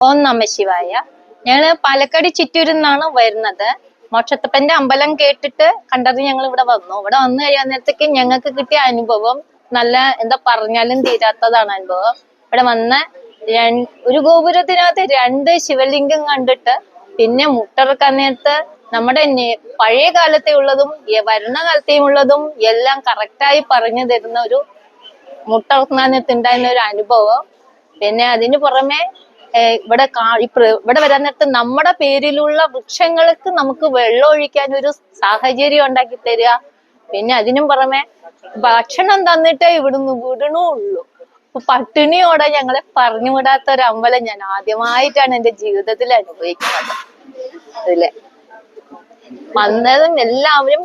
ഓം നമ ശിവായ. ഞങ്ങൾ പാലക്കാട് ചിറ്റൂരിൽ വരുന്നത്. മോക്ഷത്തപ്പന്റെ അമ്പലം കേട്ടിട്ട് കണ്ടത് ഞങ്ങൾ ഇവിടെ വന്നു. ഇവിടെ വന്നു കഴിയാൻ നേരത്തേക്ക് ഞങ്ങൾക്ക് കിട്ടിയ അനുഭവം നല്ല എന്താ പറഞ്ഞാലും തീരാത്തതാണ് അനുഭവം. ഇവിടെ വന്ന് ഒരു ഗോപുരത്തിനകത്ത് രണ്ട് ശിവലിംഗം കണ്ടിട്ട് പിന്നെ മുട്ടറക്കാൻ നേരത്ത് നമ്മുടെ പഴയ കാലത്തെ ഉള്ളതും വരുന്ന ഉള്ളതും എല്ലാം കറക്റ്റായി പറഞ്ഞു തരുന്ന ഒരു മുട്ടർക്കാനത്തുണ്ടായിരുന്ന ഒരു അനുഭവം. പിന്നെ അതിന് പുറമെ ഇവിടെ ഇവിടെ വരാൻ നേരത്ത് നമ്മുടെ പേരിലുള്ള വൃക്ഷങ്ങൾക്ക് നമുക്ക് വെള്ളം ഒഴിക്കാൻ ഒരു സാഹചര്യം ഉണ്ടാക്കി തരിക. പിന്നെ അതിനും പുറമെ ഭക്ഷണം തന്നിട്ടേ ഇവിടുന്ന് വിടണുള്ളൂ. അപ്പൊ പട്ടിണിയോടെ ഞങ്ങളെ പറഞ്ഞു വിടാത്ത ഒരു അമ്പലം ഞാൻ ആദ്യമായിട്ടാണ് എന്റെ ജീവിതത്തിൽ അനുഭവിക്കുന്നത്. അതിലെ വന്നതും എല്ലാവരും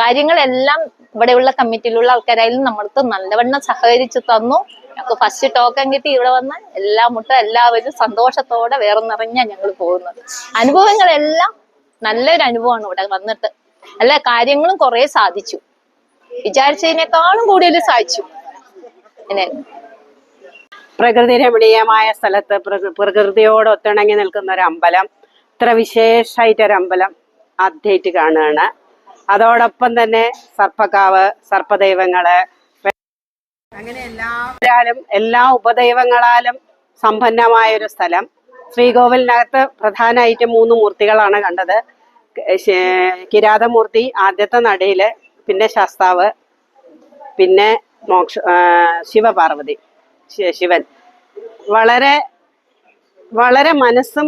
കാര്യങ്ങളെല്ലാം ഇവിടെയുള്ള കമ്മിറ്റിയിലുള്ള ആൾക്കാരായാലും നമ്മൾക്ക് നല്ലവണ്ണം സഹകരിച്ചു തന്നു. ഫസ്റ്റ് ടോക്കൺ കിട്ടി ഇവിടെ വന്ന് എല്ലാ മുട്ട എല്ലാവരും സന്തോഷത്തോടെ വേറെ നിറഞ്ഞാ ഞങ്ങൾ പോകുന്നത്. അനുഭവങ്ങളെല്ലാം നല്ലൊരു അനുഭവമാണ് ഇവിടെ വന്നിട്ട്. നല്ല കാര്യങ്ങളും കുറെ സാധിച്ചു. വിചാരിച്ചതിനേക്കാളും കൂടുതൽ സാധിച്ചു. പ്രകൃതി രമണീയമായ സ്ഥലത്ത് പ്രകൃതിയോട് ഒത്തിണങ്ങി നിൽക്കുന്ന ഒരു അമ്പലം. ഇത്ര വിശേഷമായിട്ടൊരു അമ്പലം ആദ്യമായിട്ട് കാണുകയാണ്. അതോടൊപ്പം തന്നെ സർപ്പക്കാവ് സർപ്പദൈവങ്ങൾ അങ്ങനെ എല്ലാവരാലും എല്ലാ ഉപദൈവങ്ങളാലും സമ്പന്നമായ ഒരു സ്ഥലം. ശ്രീകോവിലിനകത്ത് പ്രധാനമായിട്ട് മൂന്ന് മൂർത്തികളാണ് കണ്ടത്. കിരാതമൂർത്തി ആദ്യത്തെ നടയിൽ പിന്നെ ശാസ്താവ് പിന്നെ മോക്ഷ ശിവപാർവതി ശിവൻ. വളരെ വളരെ മനസ്സും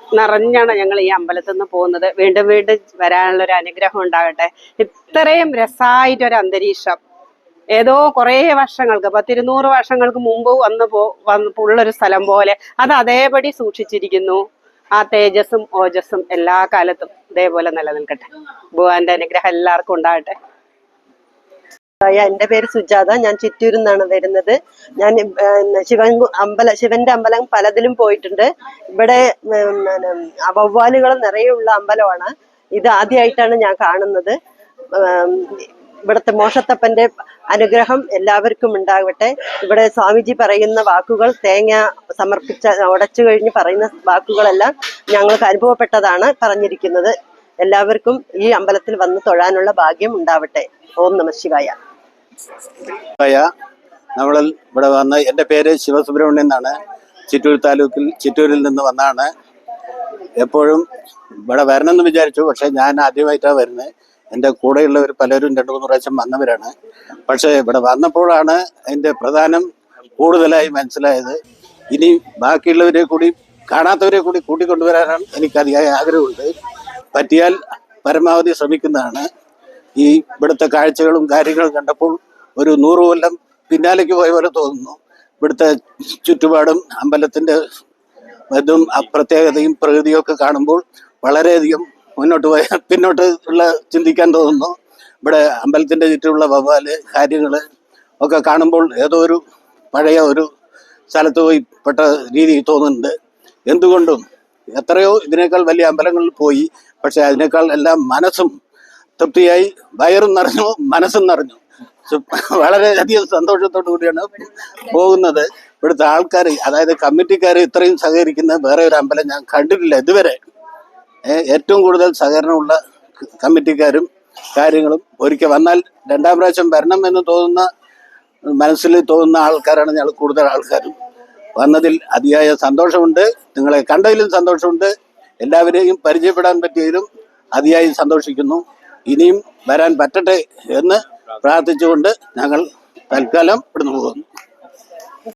നിറഞ്ഞാണ് ഞങ്ങൾ ഈ അമ്പലത്തിൽ നിന്ന് പോകുന്നത്. വീണ്ടും വീണ്ടും വരാനുള്ള ഒരു അനുഗ്രഹം ഉണ്ടാകട്ടെ. ഇത്രയും രസമായിട്ടൊരു അന്തരീക്ഷം ഏതോ കുറേ വർഷങ്ങൾക്ക് പത്തിരുന്നൂറ് വർഷങ്ങൾക്ക് മുമ്പ് വന്ന് പോ ഉള്ളൊരു സ്ഥലം പോലെ അത് അതേപടി സൂക്ഷിച്ചിരിക്കുന്നു. ആ തേജസ്സും ഓജസ്സും എല്ലാ കാലത്തും ഇതേപോലെ നിലനിൽക്കട്ടെ. ഭഗവാന്റെ അനുഗ്രഹം എല്ലാവർക്കും ഉണ്ടാകട്ടെ. എന്റെ പേര് സുജാത. ഞാൻ ചിറ്റൂരിൽ നിന്നാണ് വരുന്നത്. ഞാൻ ശിവൻ അമ്പല ശിവന്റെ അമ്പലം പലതിലും പോയിട്ടുണ്ട്. ഇവിടെ വവ്വാലുകൾ നിറയെ ഉള്ള അമ്പലമാണ്. ഇത് ആദ്യമായിട്ടാണ് ഞാൻ കാണുന്നത്. ഇവിടുത്തെ മോഷത്തപ്പന്റെ അനുഗ്രഹം എല്ലാവർക്കും ഉണ്ടാകട്ടെ. ഇവിടെ സ്വാമിജി പറയുന്ന വാക്കുകൾ തേങ്ങ സമർപ്പിച്ച ഉടച്ചു കഴിഞ്ഞ് പറയുന്ന വാക്കുകളെല്ലാം ഞങ്ങൾക്ക് അനുഭവപ്പെട്ടതാണ് പറഞ്ഞിരിക്കുന്നത്. എല്ലാവർക്കും ഈ അമ്പലത്തിൽ വന്ന് തൊഴാനുള്ള ഭാഗ്യം ഉണ്ടാവട്ടെ. ഓം നമ ശിവായ. നമ്മൾ ഇവിടെ വന്ന് എന്റെ പേര് ശിവസുബ്രഹ്മണ്യൻ എന്നാണ്. ചിറ്റൂർ താലൂക്കിൽ ചിറ്റൂരിൽ നിന്ന് വന്നാണ്. എപ്പോഴും ഇവിടെ വരണമെന്ന് വിചാരിച്ചു പക്ഷേ ഞാൻ ആദ്യമായിട്ടാണ് വരുന്നത്. എന്റെ കൂടെയുള്ളവർ പലരും രണ്ടു മൂന്ന് പ്രാവശ്യം വന്നവരാണ്. പക്ഷേ ഇവിടെ വന്നപ്പോഴാണ് അതിന്റെ പ്രധാനം കൂടുതലായി മനസ്സിലായത്. ഇനി ബാക്കിയുള്ളവരെ കൂടി കാണാത്തവരെ കൂടി കൂട്ടിക്കൊണ്ടുവരാനാണ് എനിക്ക് അതിയായ ആഗ്രഹമുണ്ട്. പറ്റിയാൽ പരമാവധി ശ്രമിക്കുന്നതാണ്. ഈ ഇവിടുത്തെ കാഴ്ചകളും കാര്യങ്ങളും കണ്ടപ്പോൾ ഒരു നൂറ് കൊല്ലം പിന്നാലേക്ക് പോയ പോലെ തോന്നുന്നു. ഇവിടുത്തെ ചുറ്റുപാടും അമ്പലത്തിന്റെ ഇതും പ്രത്യേകതയും പ്രകൃതിയും ഒക്കെ കാണുമ്പോൾ വളരെയധികം മുന്നോട്ട് പോയ. പിന്നോട്ട് ഉള്ള ചിന്തിക്കാൻ തോന്നുന്നു. ഇവിടെ അമ്പലത്തിന്റെ ചുറ്റുമുള്ള വവ്വാൽ കാര്യങ്ങൾ ഒക്കെ കാണുമ്പോൾ ഏതോ ഒരു പഴയ ഒരു സ്ഥലത്ത് പോയി പെട്ട രീതി തോന്നുന്നുണ്ട്. എന്തുകൊണ്ടും എത്രയോ ഇതിനേക്കാൾ വലിയ അമ്പലങ്ങളിൽ പോയി. പക്ഷെ അതിനേക്കാൾ എല്ലാം മനസ്സും തൃപ്തിയായി. വയറും നിറഞ്ഞു മനസ്സും നിറഞ്ഞു. വളരെയധികം സന്തോഷത്തോടു കൂടിയാണ് പോകുന്നത്. ഇവിടുത്തെ ആൾക്കാർ അതായത് കമ്മിറ്റിക്കാർ ഇത്രയും സഹകരിക്കുന്ന വേറെ ഒരു അമ്പലം ഞാൻ കണ്ടിട്ടില്ല ഇതുവരെ. ഏറ്റവും കൂടുതൽ സഹകരണമുള്ള കമ്മിറ്റിക്കാരും കാര്യങ്ങളും ഒരിക്കൽ വന്നാൽ രണ്ടാം പ്രാവശ്യം വരണം എന്ന് തോന്നുന്ന മനസ്സിൽ തോന്നുന്ന ആൾക്കാരാണ് ഞങ്ങൾ കൂടുതൽ ആൾക്കാരും. വന്നതിൽ അതിയായ സന്തോഷമുണ്ട്. നിങ്ങളെ കണ്ടതിലും സന്തോഷമുണ്ട്. എല്ലാവരെയും പരിചയപ്പെടാൻ പറ്റിയതിലും അതിയായി സന്തോഷിക്കുന്നു. ഇനിയും വരാൻ പറ്റട്ടെ എന്ന് പ്രാർത്ഥിച്ചുകൊണ്ട് ഞങ്ങൾ തൽക്കാലം ഇവിടുന്ന് പോകുന്നു.